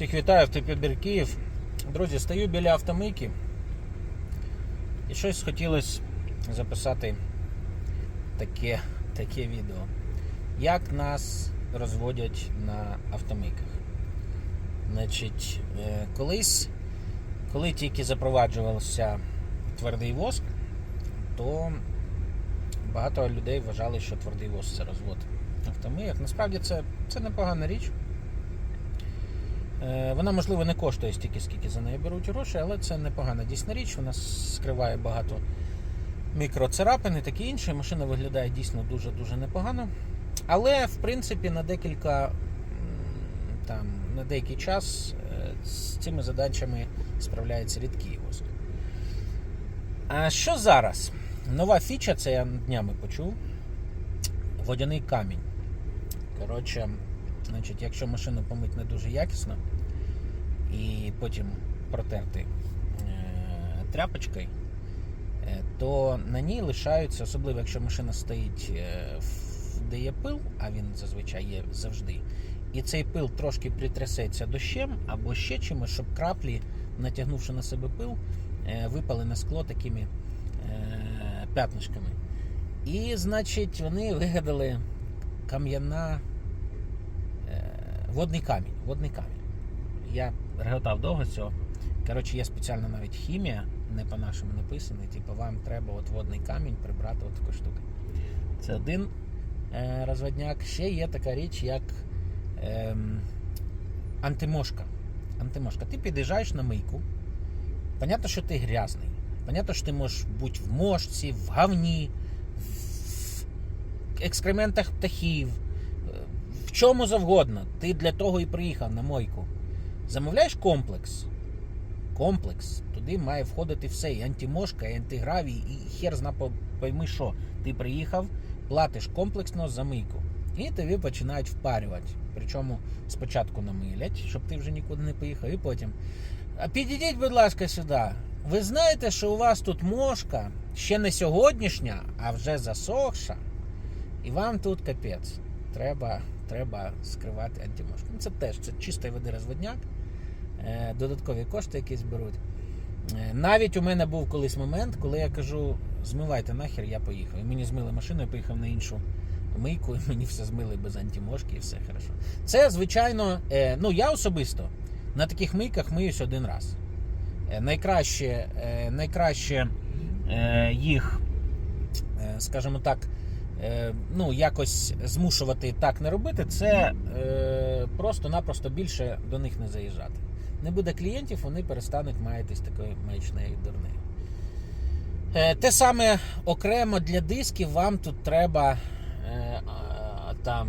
Всіх вітаю, автопідбір Київ. Друзі, стою біля автомийки. І щось хотілося записати таке, таке відео. Як нас розводять на автомийках. Значить, е, колись, коли тільки запроваджувався твердий воск, то багато людей вважали, що твердий воск це розвод автомийок. Насправді це, це непогана річ. Е, Вона, можливо, не коштує стільки, скільки за неї беруть гроші, але це непогана дійсна річ. Вона скриває багато мікроцарапин і таке інше. Машина виглядає дійсно дуже-дуже непогано. Але, в принципі, на декілька там, на деякий час е, з цими задачами справляється рідкий воск. А що зараз? Нова фіча, це я днями почув. Водяний камінь. Коротше, значить, якщо машину помить не дуже якісно і потім протерти е, тряпочкою, е, то на ній лишаються, особливо якщо машина стоїть, е, де є пил, а він зазвичай є завжди. І цей пил трошки притрясеться дощем або ще чимось, щоб краплі, натягнувши на себе пил, випали на скло такими п'ятнишками. І, значить, вони вигадали кам'яна водний камінь. Водний камінь. Я реготав довго цього. Коротше, є спеціальна навіть хімія, не по-нашому написана. Типу, вам треба от водний камінь прибрати от таку штуку. Це один е, розводняк. Ще є така річ, як ем, антимошка. Антимошка. Ти під'їжджаєш на мийку. Понятно, що ти грязний. Понятно, що ти можеш бути в мошці, в говні, в екскрементах птахів, е, в чому завгодно. Ти для того і приїхав на мойку. Замовляєш комплекс. Комплекс. Туди має входити все. І антимошка, і антигравій, і хер зна пойми що. Ти приїхав, платиш комплексно за мийку. І тобі починають впарювати. Причому спочатку намилять, щоб ти вже нікуди не поїхав, і потім. А підійдіть, будь ласка, сюди. Ви знаєте, що у вас тут мошка ще не сьогоднішня, а вже засохша. І вам тут капець. Треба, треба скривати антимошку. Ну, Це теж це чистий води розводняк. Е, Додаткові кошти якісь беруть. Е, Навіть у мене був колись момент, коли я кажу, змивайте нахер, я поїхав. І мені змили машину, я поїхав на іншу мийку, і мені все змили без антимошки і все хорошо. Це, звичайно, е, ну я особисто на таких мийках миюсь один раз. Найкраще, найкраще їх, скажімо так, ну, якось змушувати так не робити, це е, просто-напросто більше до них не заїжджати. Не буде клієнтів, вони перестануть маятись такою маячнею дурнею. Е, Те саме окремо для дисків вам тут треба е, там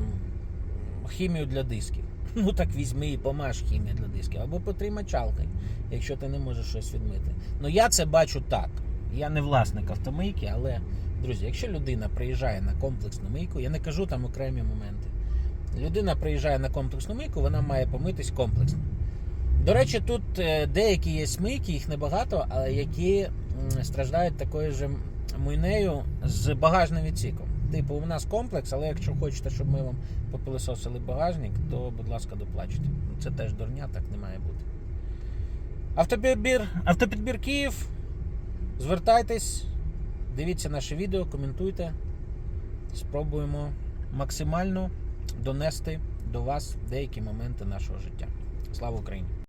хімію для дисків. Ну так візьми і помаж хімію для дисків. Або потри мочалкою, якщо ти не можеш щось відмити. Ну я це бачу так. Я не власник автомийки, але, друзі, якщо людина приїжджає на комплексну мийку, я не кажу там окремі моменти. Людина приїжджає на комплексну мийку, вона має помитись комплексно. До речі, тут е, деякі є мийки, їх небагато, але які страждають такою ж муйнею з багажним відсіком. Типу, у нас комплекс, але якщо хочете, щоб ми вам попилисосили багажник, то, будь ласка, доплачте. Це теж дурня, так не має бути. Автопідбір, автопідбір Київ. Звертайтесь, дивіться наше відео, коментуйте. Спробуємо максимально донести до вас деякі моменти нашого життя. Слава Україні!